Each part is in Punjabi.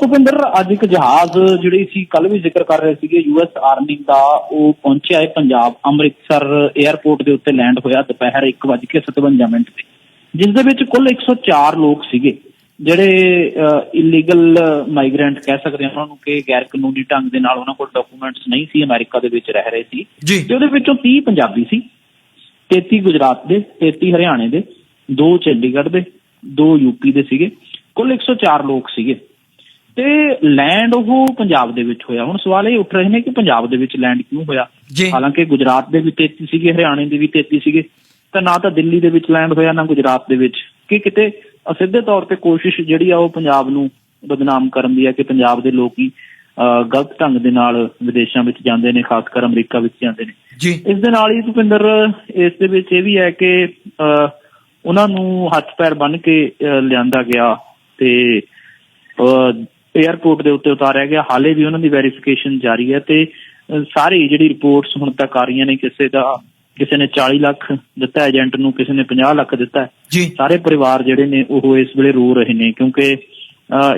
ਭੁਪਿੰਦਰ ਅੱਜ ਇੱਕ ਜਹਾਜ਼ ਜਿਹੜੀ ਸੀ ਕੱਲ ਵੀ ਜ਼ਿਕਰ ਕਰ ਰਹੇ ਸੀਗੇ ਯੂਐਸ ਆਰਮੀ ਦਾ ਉਹ ਪਹੁੰਚਿਆ ਹੈ ਪੰਜਾਬ ਅੰਮ੍ਰਿਤਸਰ 에ਅਰਪੋਰਟ ਦੇ ਉੱਤੇ ਲੈਂਡ ਹੋਇਆ ਦੁਪਹਿਰ 1:57 ਮਿੰਟ ਤੇ। ਜਿਸ ਦੇ ਵਿੱਚ ਕੁੱਲ 104 ਲੋਕ ਸੀਗੇ ਜਿਹੜੇ ਇਲੀਗਲ ਮਾਈਗ੍ਰੈਂਟ ਕਹਿ ਸਕਦੇ ਹਾਂ ਉਹਨਾਂ ਨੂੰ ਕਿ ਗੈਰ ਕਾਨੂੰਨੀ ਢੰਗ ਦੇ ਨਾਲ ਉਹਨਾਂ ਕੋਲ ਡਾਕੂਮੈਂਟਸ ਨਹੀਂ ਸੀ ਅਮਰੀਕਾ ਦੇ ਵਿੱਚ ਰਹਿ ਰਹੇ ਸੀ। ਤੇ ਉਹਦੇ ਵਿੱਚੋਂ 30 ਪੰਜਾਬੀ ਸੀ 33 ਗੁਜਰਾਤ ਦੇ 33 ਹਰਿਆਣੇ ਦੇ ਦੋ ਚੰਡੀਗੜ੍ਹ ਦੇ ਦੋ ਯੂਪੀ ਦੇ ਸੀਗੇ। ਕੁੱਲ 104 ਲੋਕ ਸੀਗੇ। ਤੇ ਲੈਂਡ ਉਹ ਪੰਜਾਬ ਦੇ ਵਿੱਚ ਹੋਇਆ। ਹੁਣ ਸਵਾਲ ਇਹ ਉੱਠ ਰਹੇ ਨੇ ਕਿ ਪੰਜਾਬ ਦੇ ਵਿੱਚ ਲੈਂਡ ਕਿਉਂ ਹੋਇਆ? ਹਾਲਾਂਕਿ ਗੁਜਰਾਤ ਦੇ ਵੀ 33 ਸੀਗੇ ਹਰਿਆਣੇ ਦੇ ਵੀ 33 ਸੀਗੇ ਤਾਂ ਨਾ ਤਾਂ ਦਿੱਲੀ ਦੇ ਵਿੱਚ ਲੈਂਡ ਹੋਇਆ ਨਾ ਗੁਜਰਾਤ ਦੇ ਵਿੱਚ। ਕਿ ਕਿਤੇ ਅਸਿੱਧੇ ਤੌਰ ਤੇ ਕੋਸ਼ਿਸ਼ ਜਿਹੜੀ ਆ ਉਹ ਪੰਜਾਬ ਨੂੰ ਬਦਨਾਮ ਕਰਨ ਦੀ ਹੈ ਕਿ ਪੰਜਾਬ ਦੇ ਲੋਕ ਹੀ ਗਲਤ ਢੰਗ ਦੇ ਨਾਲ ਵਿਦੇਸ਼ਾਂ ਵਿੱਚ ਜਾਂਦੇ ਨੇ ਖਾਸ ਕਰ ਅਮਰੀਕਾ ਵਿੱਚ ਜਾਂਦੇ ਨੇ। ਜੀ। ਇਸ ਦੇ ਨਾਲ ਹੀ ਭੁਪਿੰਦਰ ਇਸ ਦੇ ਵਿੱਚ ਇਹ ਵੀ ਹੈ ਕਿ ਉਹਨਾਂ ਨੂੰ ਹੱਥ ਪੈਰ ਬੰਨ ਕੇ ਲਿਆਂਦਾ ਗਿਆ ਤੇ 에ਅਰਪੋਰਟ ਦੇ ਉੱਤੇ ਉਤਾਰਿਆ ਗਿਆ। ਹਾਲੇ ਵੀ ਉਹਨਾਂ ਦੀ ਵੈਰੀਫਿਕੇਸ਼ਨ ਜਾਰੀ ਹੈ ਤੇ ਸਾਰੀ ਜਿਹੜੀ ਰਿਪੋਰਟਸ ਹੁਣ ਤੱਕ ਆ ਰਹੀਆਂ ਨੇ ਕਿਸੇ ਦਾ ਕਿਸੇ ਨੇ 40 ਲੱਖ ਦਿੱਤਾ ਏਜੰਟ ਨੂੰ ਕਿਸੇ ਨੇ 50 ਲੱਖ ਦਿੱਤਾ ਸਾਰੇ ਪਰਿਵਾਰ ਜਿਹੜੇ ਨੇ ਉਹ ਇਸ ਵੇਲੇ ਰੋ ਰਹੇ ਨੇ ਕਿਉਂਕਿ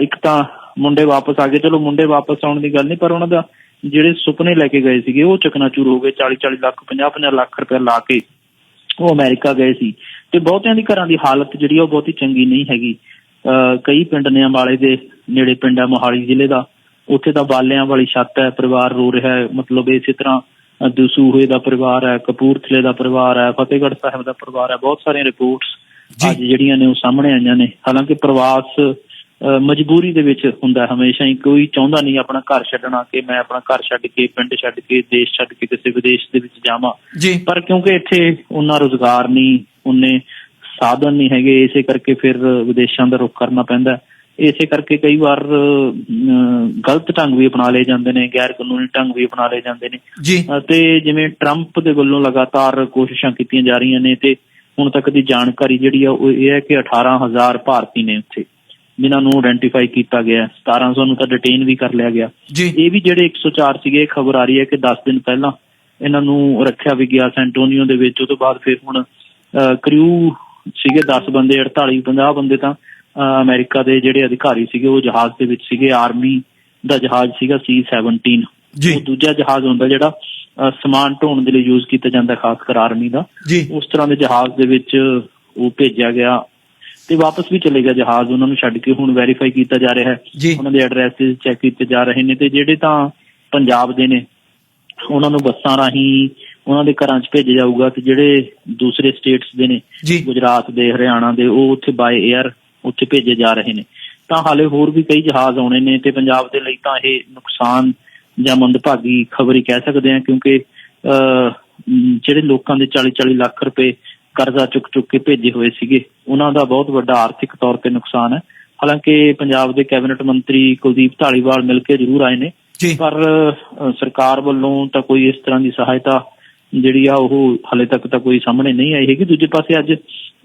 ਇੱਕ ਤਾਂ ਮੁੰਡੇ ਵਾਪਸ ਆ ਗਏ। ਚਲੋ ਮੁੰਡੇ ਵਾਪਸ ਆਉਣ ਦੀ ਗੱਲ ਨਹੀਂ ਪਰ ਉਹਨਾਂ ਦਾ ਜਿਹੜੇ ਸੁਪਨੇ ਲੈ ਕੇ ਗਏ ਸੀਗੇ ਉਹ ਚਕਨਾਚੂਰ ਹੋ ਗਏ। 40 40 ਲੱਖ 50 50 ਲੱਖ ਰੁਪਏ ਲਾ ਕੇ ਉਹ ਅਮਰੀਕਾ ਗਏ ਸੀ। ਤੇ ਬਹੁਤਿਆਂ ਦੀ ਘਰਾਂ ਦੀ ਹਾਲਤ ਜਿਹੜੀ ਉਹ ਬਹੁਤੀ ਚੰਗੀ ਨਹੀਂ ਹੈਗੀ। ਕਈ ਪਿੰਡ ਨੇ ਅੰਬਾਲੇ ਦੇ ਨੇੜੇ ਪਿੰਡ ਹੈ ਮੋਹਾਲੀ ਜ਼ਿਲ੍ਹੇ ਦਾ। ਉੱਥੇ ਤਾਂ ਬਾਲਿਆਂ ਵਾਲੀ ਛੱਤ ਹੈ ਪਰਿਵਾਰ ਰੋ ਰਿਹਾ ਹੈ। ਮਤਲਬ ਇਸੇ ਤਰ੍ਹਾਂ ਦਸੂਹੇ ਦਾ ਪਰਿਵਾਰ ਹੈ ਕਪੂਰਥਲੇ ਦਾ ਪਰਿਵਾਰ ਹੈ ਫਤਿਹਗੜ੍ਹ ਸਾਹਿਬ ਦਾ ਪਰਿਵਾਰ ਹੈ। ਬਹੁਤ ਸਾਰੀਆਂ ਰਿਪੋਰਟਸ। ਅੱਜ ਜਿਹੜੀਆਂ ਨੇ ਉਹ ਸਾਹਮਣੇ ਆਈਆਂ ਨੇ। ਹਾਲਾਂਕਿ ਪ੍ਰਵਾਸ ਮਜਬੂਰੀ ਦੇ ਵਿੱਚ ਹੁੰਦਾ ਹਮੇਸ਼ਾ ਹੀ। ਕੋਈ ਚਾਹੁੰਦਾ ਨਹੀਂ ਆਪਣਾ ਘਰ ਛੱਡਣਾ ਕਿ ਮੈਂ ਆਪਣਾ ਘਰ ਛੱਡ ਕੇ ਪਿੰਡ ਛੱਡ ਕੇ ਦੇਸ਼ ਛੱਡ ਕੇ ਕਿਸੇ ਵਿਦੇਸ਼ ਦੇ ਵਿੱਚ ਜਾਵਾਂ। ਪਰ ਕਿਉਂਕਿ ਇੱਥੇ ਉਹਨਾਂ ਰੋਜ਼ਗਾਰ ਨਹੀਂ ਉਹਨੇ ਸਾਧਨ ਨਹੀਂ ਹੈਗੇ ਇਸੇ ਕਰਕੇ ਫਿਰ ਵਿਦੇਸ਼ਾਂ ਦਾ ਰੁਖ ਕਰਨਾ ਪੈਂਦਾ ਹੈ। ਇਸੇ ਕਰਕੇ ਕਈ ਵਾਰ ਗਲਤ ਢੰਗ ਵੀ ਅਪਣਾ ਲਏ ਜਾਂਦੇ ਨੇ ਗੈਰ ਕਾਨੂੰਨੀ ਢੰਗ ਵੀ ਅਪਣਾ ਲਏ ਜਾਂਦੇ ਨੇ। ਜੀ। ਅਹ, ਤੇ ਜਿਵੇਂ ਟਰੰਪ ਦੇ ਵੱਲੋਂ ਲਗਾਤਾਰ ਕੋਸ਼ਿਸ਼ਾਂ ਕੀਤੀਆਂ ਜਾ ਰਹੀਆਂ ਨੇ ਤੇ ਹੁਣ ਤੱਕ ਦੀ ਜਾਣਕਾਰੀ ਜਿਹੜੀ ਆ ਉਹ ਇਹ ਹੈ ਕਿ 18000 ਭਾਰਤੀ ਨੇ ਉੱਥੇ ਜਿਨ੍ਹਾਂ ਨੂੰ ਆਇਡੈਂਟੀਫਾਈ ਕੀਤਾ ਗਿਆ ਹੈ। 1700 ਨੂੰ ਤਾਂ ਡਿਟੇਨ ਵੀ ਕਰ ਲਿਆ ਗਿਆ। ਇਹ ਵੀ ਜਿਹੜੇ 104 ਸੀਗੇ ਖਬਰ ਆ ਰਹੀ ਹੈ ਕਿ 10 ਦਿਨ ਪਹਿਲਾਂ ਇਹਨਾਂ ਨੂੰ ਰੱਖਿਆ ਵੀ ਗਿਆ ਸੈਂਟੋਨੀਓ ਦੇ ਵਿੱਚ। ਉਹ ਤੋਂ ਬਾਅਦ ਫਿਰ ਹੁਣ ਕ੍ਰਿਊ ਸੀਗੇ 10 ਬੰਦੇ 48 50 ਬੰਦੇ ਤਾਂ ਅਮਰੀਕਾ ਦੇ ਜਿਹੜੇ ਅਧਿਕਾਰੀ ਸੀਗੇ ਉਹ ਜਹਾਜ਼ ਦੇ ਵਿੱਚ ਸੀਗੇ ਆਰਮੀ ਦਾ ਜਹਾਜ਼ ਸੀਗਾ C17 ਜੀ। ਉਹ ਦੂਜਾ ਜਹਾਜ਼ ਹੁੰਦਾ ਜਿਹੜਾ ਸਮਾਨ ਢੋਣ ਦੇ ਲਈ ਯੂਜ਼ ਕੀਤਾ ਜਾਂਦਾ ਖਾਸ ਕਰ ਆਰਮੀ ਦਾ। ਉਸ ਤਰ੍ਹਾਂ ਦੇ ਜਹਾਜ਼ ਦੇ ਵਿੱਚ ਉਹ ਭੇਜਿਆ ਗਿਆ ਤੇ ਵਾਪਸ ਵੀ ਚਲੇ ਗਿਆ ਜਹਾਜ਼। ਉਹਨਾਂ ਨੂੰ ਛੱਡ ਕੇ ਹੁਣ ਵੈਰੀਫਾਈ ਕੀਤਾ ਜਾ ਰਿਹਾ ਹੈ। ਉਹਨਾਂ ਦੇ ਐਡਰੈਸ ਚੈੱਕ ਕੀਤੇ ਜਾ ਰਹੇ ਨੇ ਤੇ ਜਿਹੜੇ ਤਾਂ ਪੰਜਾਬ ਦੇ ਨੇ ਉਹਨਾਂ ਨੂੰ ਬੱਸਾਂ ਰਾਹੀਂ ਉਹਨਾਂ ਦੇ ਘਰਾਂ 'ਚ ਭੇਜਿਆ ਜਾਊਗਾ ਤੇ ਜਿਹੜੇ ਦੂਸਰੇ ਸਟੇਟਸ ਦੇ ਨੇ ਗੁਜਰਾਤ ਦੇ ਹਰਿਆਣਾ ਦੇ ਉਹ ਉੱਥੇ ਬਾਏ 에ਅਰ ਉੱਥੇ ਭੇਜੇ ਜਾ ਰਹੇ ਨੇ। ਤਾਂ ਹਾਲੇ ਹੋਰ ਵੀ ਕਈ ਜਹਾਜ਼ ਆਉਣੇ ਨੇ ਤੇ ਪੰਜਾਬ ਦੇ ਲਈ ਤਾਂ ਇਹ ਨੁਕਸਾਨ ਜਾਂ ਮੰਦਭਾਗੀ ਖਬਰ ਹੀ ਕਹਿ ਸਕਦੇ ਹਾਂ ਕਿਉਂਕਿ ਜਿਹੜੇ ਲੋਕਾਂ ਦੇ 40 40 ਲੱਖ ਰੁਪਏ ਕਰਜ਼ਾ ਚੁੱਕ ਚੁੱਕ ਕੇ ਭੇਜੇ ਹੋਏ ਸੀਗੇ ਉਹਨਾਂ ਦਾ ਬਹੁਤ ਵੱਡਾ ਆਰਥਿਕ ਤੌਰ ਤੇ ਨੁਕਸਾਨ ਹੈ। ਹਾਲਾਂਕਿ ਪੰਜਾਬ ਦੇ ਕੈਬਨਿਟ ਮੰਤਰੀ ਕੁਲਦੀਪ ਢਾਲੀਵਾਲ ਮਿਲ ਕੇ ਜ਼ਰੂਰ ਆਏ ਨੇ। ਪਰ ਸਰਕਾਰ ਵੱਲੋਂ ਤਾਂ ਕੋਈ ਇਸ ਤਰ੍ਹਾਂ ਦੀ ਸਹਾਇਤਾ ਜਿਹੜੀ ਆ ਉਹ ਹਲੇ ਤੱਕ ਤਾਂ ਕੋਈ ਸਾਹਮਣੇ ਨਹੀਂ ਆਈ ਹੈਗੀ। ਦੂਜੇ ਪਾਸੇ ਅੱਜ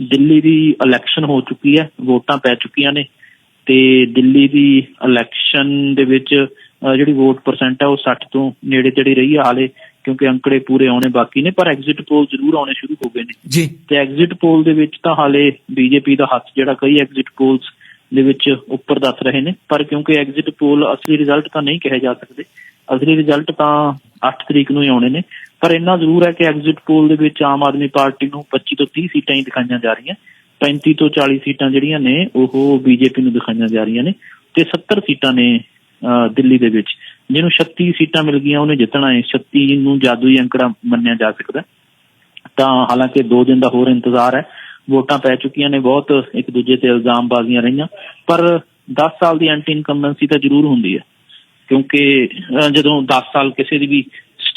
ਦਿੱਲੀ ਦੀ ਇਲੈਕਸ਼ਨ ਹੋ ਚੁੱਕੀ ਹੈ ਵੋਟਾਂ ਪੈ ਚੁੱਕੀਆਂ ਨੇ ਤੇ ਦਿੱਲੀ ਦੀ ਇਲੈਕਸ਼ਨ ਦੇ ਵਿੱਚ ਜਿਹੜੀ ਵੋਟ ਪਰਸੈਂਟ ਹੈ ਉਹ 60 ਤੋਂ ਨੇੜੇ ਤੇੜੇ ਰਹੀ ਹੈ ਹਾਲੇ ਕਿਉਂਕਿ ਅੰਕੜੇ ਪੂਰੇ ਆਉਣੇ ਬਾਕੀ ਨੇ ਪਰ ਐਗਜ਼ਿਟ ਪੋਲ ਜ਼ਰੂਰ ਆਉਣੇ ਸ਼ੁਰੂ ਹੋ ਗਏ ਨੇ। ਜੀ। ਤੇ ਐਗਜ਼ਿਟ ਪੋਲ ਦੇ ਵਿੱਚ ਤਾਂ ਹਾਲੇ ਬੀਜੇਪੀ ਦਾ ਹੱਥ ਜਿਹੜਾ ਕਈ ਐਗਜ਼ਿਟ ਪੋਲਸ ਦੇ ਵਿੱਚ ਉੱਪਰ ਦੱਸ ਰਹੇ ਨੇ ਪਰ ਕਿਉਂਕਿ ਐਗਜ਼ਿਟ ਪੋਲ ਅਸਲੀ ਰਿਜ਼ਲਟ ਤਾਂ ਨਹੀਂ ਕਹੇ ਜਾ ਸਕਦੇ ਅਸਲੀ ਰਿਜ਼ਲਟ ਤਾਂ 8 ਤਰੀਕ ਨੂੰ ਹੀ ਆਉਣੇ ਨੇ। ਪਰ ਇੰਨਾ ਜ਼ਰੂਰ ਹੈ ਕਿ ਐਗਜ਼ਿਟ ਪੋਲ ਦੇ ਵਿੱਚ ਆਮ ਆਦਮੀ ਪਾਰਟੀ ਨੂੰ 25 ਤੋਂ 30 ਸੀਟਾਂ ਹੀ ਦਿਖਾਈਆਂ ਜਾ ਰਹੀਆਂ। 35 ਤੋਂ 40 ਸੀਟਾਂ ਜਿਹੜੀਆਂ ਨੇ, ਉਹ ਬੀਜੇਪੀ ਨੂੰ ਦਿਖਾਈਆਂ ਜਾ ਰਹੀਆਂ ਨੇ ਤੇ 70 ਸੀਟਾਂ ਨੇ ਦਿੱਲੀ ਦੇ ਵਿੱਚ। ਜਿਹਨੂੰ 36 ਸੀਟਾਂ ਮਿਲ ਗਈਆਂ, ਉਹਨੇ ਜਿੱਤਣਾ ਹੈ। 36 ਨੂੰ ਜਾਦੂਈ ਅੰਕੜਾ ਮੰਨਿਆ ਜਾ ਸਕਦਾ ਤਾਂ ਹਾਲਾਂਕਿ 2 ਦਿਨ ਦਾ ਹੋਰ ਇੰਤਜ਼ਾਰ ਹੈ। ਵੋਟਾਂ ਪੈ ਚੁੱਕੀਆਂ ਨੇ, ਬਹੁਤ ਇੱਕ ਦੂਜੇ ਤੇ ਇਲਜ਼ਾਮਬਾਜ਼ੀਆਂ ਰਹੀਆਂ। ਪਰ 10 ਸਾਲ ਦੀ ਐਂਟੀ ਇਨਕੰਬੈਂਸੀ ਤਾਂ ਜ਼ਰੂਰ ਹੁੰਦੀ ਹੈ। ਕਿਉਂਕਿ ਜਦੋਂ 10 ਸਾਲ ਕਿਸੇ ਦੀ ਵੀ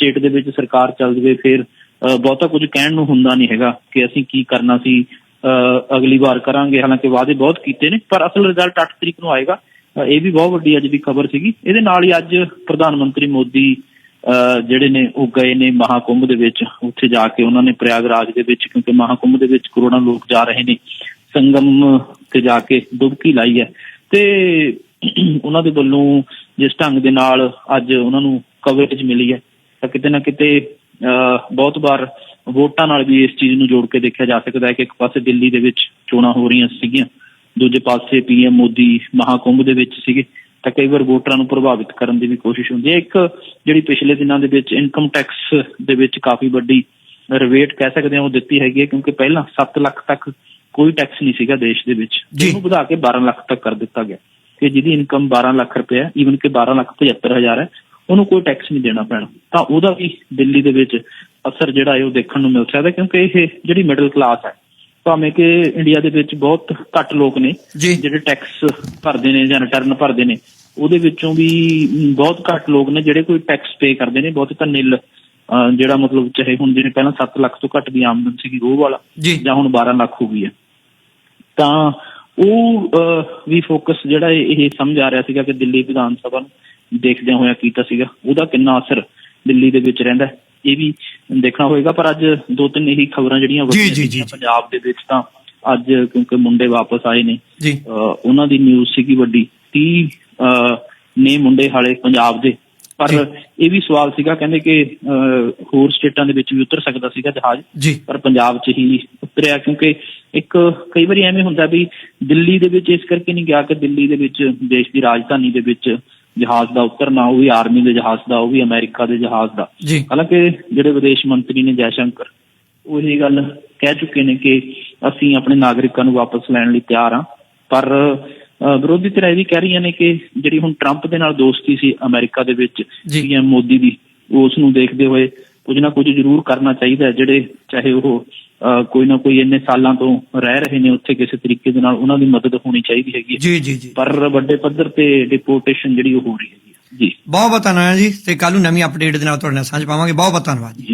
ਸਟੇਟ ਦੇ ਵਿੱਚ ਸਰਕਾਰ ਚੱਲ ਜਾਵੇ ਫਿਰ ਅਹ, ਬਹੁਤਾ ਕੁਝ ਕਹਿਣ ਨੂੰ ਹੁੰਦਾ ਨਹੀਂ ਹੈਗਾ ਕਿ ਅਸੀਂ ਕੀ ਕਰਨਾ ਸੀ ਅਹ, ਅਗਲੀ ਵਾਰ ਕਰਾਂਗੇ। ਹਾਲਾਂਕਿ ਵਾਅਦੇ ਬਹੁਤ ਕੀਤੇ ਨੇ ਪਰ ਅਸਲ ਰਿਜ਼ਲਟ 8 ਤਰੀਕ ਨੂੰ ਆਏਗਾ। ਇਹ ਵੀ ਬਹੁਤ ਵੱਡੀ ਅੱਜ ਦੀ ਖਬਰ ਸੀਗੀ। ਇਹਦੇ ਨਾਲ ਹੀ ਅੱਜ ਪ੍ਰਧਾਨ ਮੰਤਰੀ ਮੋਦੀ ਅਹ, ਜਿਹੜੇ ਨੇ ਉਹ ਗਏ ਨੇ ਮਹਾਕੁੰਭ ਦੇ ਵਿੱਚ। ਉੱਥੇ ਜਾ ਕੇ ਉਹਨਾਂ ਨੇ ਪ੍ਰਯਾਗਰਾਜ ਦੇ ਵਿੱਚ ਕਿਉਂਕਿ ਮਹਾਕੁੰਭ ਦੇ ਵਿੱਚ ਕਰੋੜਾਂ ਲੋਕ ਜਾ ਰਹੇ ਨੇ ਸੰਗਮ ਤੇ ਜਾ ਕੇ ਡੁਬਕੀ ਲਾਈ ਹੈ। ਤੇ ਉਹਨਾਂ ਦੇ ਵੱਲੋਂ ਜਿਸ ਢੰਗ ਦੇ ਨਾਲ ਅੱਜ ਉਹਨਾਂ ਨੂੰ ਕਵਰੇਜ ਮਿਲੀ ਹੈ ਤਾਂ ਕਿਤੇ ਨਾ ਕਿਤੇ ਬਹੁਤ ਵਾਰ ਵੋਟਾਂ ਨਾਲ ਵੀ ਇਸ ਚੀਜ਼ ਨੂੰ ਜੋੜ ਕੇ ਦੇਖਿਆ ਜਾ ਸਕਦਾ ਹੈ ਕਿ ਇੱਕ ਪਾਸੇ ਦਿੱਲੀ ਦੇ ਵਿੱਚ ਚੋਣਾਂ ਹੋ ਰਹੀਆਂ ਸੀਗੀਆਂ ਦੂਜੇ ਪਾਸੇ ਪੀਐਮ ਮੋਦੀ ਮਹਾਕੁੰਭ ਦੇ ਵਿੱਚ ਸੀਗੇ ਤਾਂ ਕਈ ਵਾਰ ਵੋਟਰਾਂ ਨੂੰ ਪ੍ਰਭਾਵਿਤ ਕਰਨ ਦੀ ਵੀ ਕੋਸ਼ਿਸ਼ ਹੁੰਦੀ ਹੈ। ਇੱਕ ਜਿਹੜੀ ਪਿਛਲੇ ਦਿਨਾਂ ਦੇ ਵਿੱਚ ਇਨਕਮ ਟੈਕਸ ਦੇ ਵਿੱਚ ਕਾਫੀ ਵੱਡੀ ਰਿਵੇਟ ਕਹਿ ਸਕਦੇ ਹਾਂ ਉਹ ਦਿੱਤੀ ਹੈਗੀ ਹੈ ਕਿਉਂਕਿ ਪਹਿਲਾਂ 7 ਲੱਖ ਤੱਕ ਕੋਈ ਟੈਕਸ ਨਹੀਂ ਸੀਗਾ ਦੇਸ਼ ਦੇ ਵਿੱਚ। ਇਹਨੂੰ ਵਧਾ ਕੇ 12 ਲੱਖ ਤੱਕ ਕਰ ਦਿੱਤਾ ਗਿਆ। ਕਿ ਜਿਹਦੀ ਇਨਕਮ 12 ਲੱਖ ਰੁਪਏ ਹੈ ਈਵਨ ਕਿ 12 ਲੱਖ 75 ਹਜ਼ਾਰ ਹੈ ਉਹਨੂੰ ਕੋਈ ਟੈਕਸ ਨਹੀਂ ਦੇਣਾ ਪੈਣਾ। ਤਾਂ ਉਹਦਾ ਵੀ ਦਿੱਲੀ ਦੇ ਵਿੱਚ ਅਸਰ ਜਿਹੜਾ ਹੈ ਉਹ ਦੇਖਣ ਨੂੰ ਮਿਲ ਸਕਦਾ ਕਿਉਂਕਿ ਇਹ ਜਿਹੜੀ ਮਿਡਲ ਕਲਾਸ ਹੈ ਭਾਵੇਂ ਕਿ ਇੰਡੀਆ ਦੇ ਵਿੱਚ ਬਹੁਤ ਘੱਟ ਲੋਕ ਨੇ ਜਿਹੜੇ ਟੈਕਸ ਭਰਦੇ ਨੇ ਜਾਂ ਰਿਟਰਨ ਭਰਦੇ ਨੇ ਉਹਦੇ ਵਿੱਚੋਂ ਵੀ ਬਹੁਤ ਘੱਟ ਲੋਕ ਨੇ ਜਿਹੜੇ ਕੋਈ ਟੈਕਸ ਪੇ ਕਰਦੇ ਨੇ ਬਹੁਤ ਤਾਂ ਨਿਲ ਜਿਹੜਾ ਮਤਲਬ ਚਾਹੇ ਹੁਣ ਜਿਹੜੇ ਪਹਿਲਾਂ 7 ਲੱਖ ਤੋਂ ਘੱਟ ਦੀ ਆਮਦਨ ਸੀਗੀ ਉਹ ਵਾਲਾ ਜੀ। ਹੁਣ 12 ਲੱਖ ਹੋ ਗਈ ਹੈ। ਤਾਂ ਉਹ ਵੀ ਫੋਕਸ ਜਿਹੜਾ ਇਹ ਸਮਝ ਆ ਰਿਹਾ ਸੀਗਾ ਕਿ ਦਿੱਲੀ ਵਿਧਾਨ ਸਭਾ ਨੂੰ ਦੇਖਦਿਆਂ ਹੋਇਆ ਕੀਤਾ ਸੀਗਾ। ਉਹਦਾ ਕਿੰਨਾ ਅਸਰ ਦਿੱਲੀ ਦੇ ਵਿੱਚ ਰਹਿੰਦਾ ਇਹ ਵੀ ਦੇਖਣਾ ਹੋਏਗਾ। ਪਰ ਅੱਜ ਦੋ ਤਿੰਨ ਇਹੀ ਖਬਰਾਂ ਜਿਹੜੀਆਂ। ਪੰਜਾਬ ਦੇ ਵਿੱਚ ਤਾਂ ਅੱਜ ਕਿਉਂਕਿ ਮੁੰਡੇ ਵਾਪਸ ਆਏ ਨੇ। ਉਹਨਾਂ ਦੀ ਨਿਊਜ਼ ਸੀਗੀ ਵੱਡੀ। 30 ਅਹ ਨੇ ਮੁੰਡੇ ਹਾਲੇ ਪੰਜਾਬ ਦੇ। ਪਰ। ਇਹ ਵੀ ਸਵਾਲ ਸੀਗਾ ਕਹਿੰਦੇ ਕਿ ਹੋਰ ਸਟੇਟਾਂ ਦੇ ਵਿੱਚ ਵੀ ਉਤਰ ਸਕਦਾ ਸੀਗਾ ਜਹਾਜ਼। ਪਰ ਪੰਜਾਬ 'ਚ ਹੀ ਉਤਰਿਆ ਕਿਉਂਕਿ ਇੱਕ ਕਈ ਵਾਰੀ ਐਵੇਂ ਹੁੰਦਾ ਵੀ ਦਿੱਲੀ ਦੇ ਵਿੱਚ ਇਸ ਕਰਕੇ ਨਹੀਂ ਗਿਆ ਕਿ ਦਿੱਲੀ ਦੇ ਵਿੱਚ ਦੇਸ਼ ਦੀ ਰਾਜਧਾਨੀ ਦੇ ਵਿੱਚ ਜਹਾਜ਼ ਦਾ ਉਤਰਨਾ ਉਹ ਵੀ ਆਰਮੀ ਦੇ ਜਹਾਜ਼ ਦਾ ਉਹ ਵੀ ਅਮਰੀਕਾ ਦੇ ਜਹਾਜ਼ ਦਾ। ਹਾਲਾਂਕਿ ਜਿਹੜੇ ਵਿਦੇਸ਼ ਮੰਤਰੀ ਨੇ ਜੈ ਸ਼ੰਕਰ ਉਹ ਇਹ ਗੱਲ ਕਹਿ ਚੁੱਕੇ ਨੇ ਕਿ ਅਸੀਂ ਆਪਣੇ ਨਾਗਰਿਕਾਂ ਨੂੰ ਵਾਪਸ ਲੈਣ ਲਈ ਤਿਆਰ ਹਾਂ। ਪਰ ਵਿਰੋਧੀ ਧਿਰਾਂ ਇਹ ਵੀ ਕਹਿ ਰਹੀਆਂ ਨੇ ਕਿ ਜਿਹੜੀ ਹੁਣ ਟਰੰਪ ਦੇ ਨਾਲ ਦੋਸਤੀ ਸੀ ਅਮਰੀਕਾ ਦੇ ਵਿੱਚ। ਪੀਐਮ ਮੋਦੀ ਦੀ ਉਸ ਨੂੰ ਦੇਖਦੇ ਹੋਏ ਕੁਝ ਨਾ ਕੁਝ ਜ਼ਰੂਰ ਕਰਨਾ ਚਾਹੀਦਾ ਹੈ ਜਿਹੜੇ ਚਾਹੇ ਉਹ ਕੋਈ ਨਾ ਕੋਈ ਇੰਨੇ ਸਾਲਾਂ ਤੋਂ ਰਹਿ ਰਹੇ ਨੇ ਉੱਥੇ ਕਿਸੇ ਤਰੀਕੇ ਦੇ ਨਾਲ ਉਹਨਾਂ ਦੀ ਮਦਦ ਹੋਣੀ ਚਾਹੀਦੀ ਹੈਗੀ ਜੀ ਜੀ ਜੀ। ਪਰ ਵੱਡੇ ਪੱਧਰ ਤੇ ਡਿਪੋਰਟੇਸ਼ਨ ਜਿਹੜੀ ਉਹ ਹੋ ਰਹੀ ਹੈਗੀ ਹੈ। ਜੀ। ਬਹੁਤ ਬਹੁਤ ਧੰਨਵਾਦ ਜੀ ਤੇ ਕੱਲ ਨੂੰ ਨਵੀਂ ਅਪਡੇਟ ਦੇ ਨਾਲ ਤੁਹਾਡੇ ਨਾਲ ਸਾਂਝ ਪਾਵਾਂਗੇ। ਬਹੁਤ ਬਹੁਤ ਧੰਨਵਾਦ ਜੀ।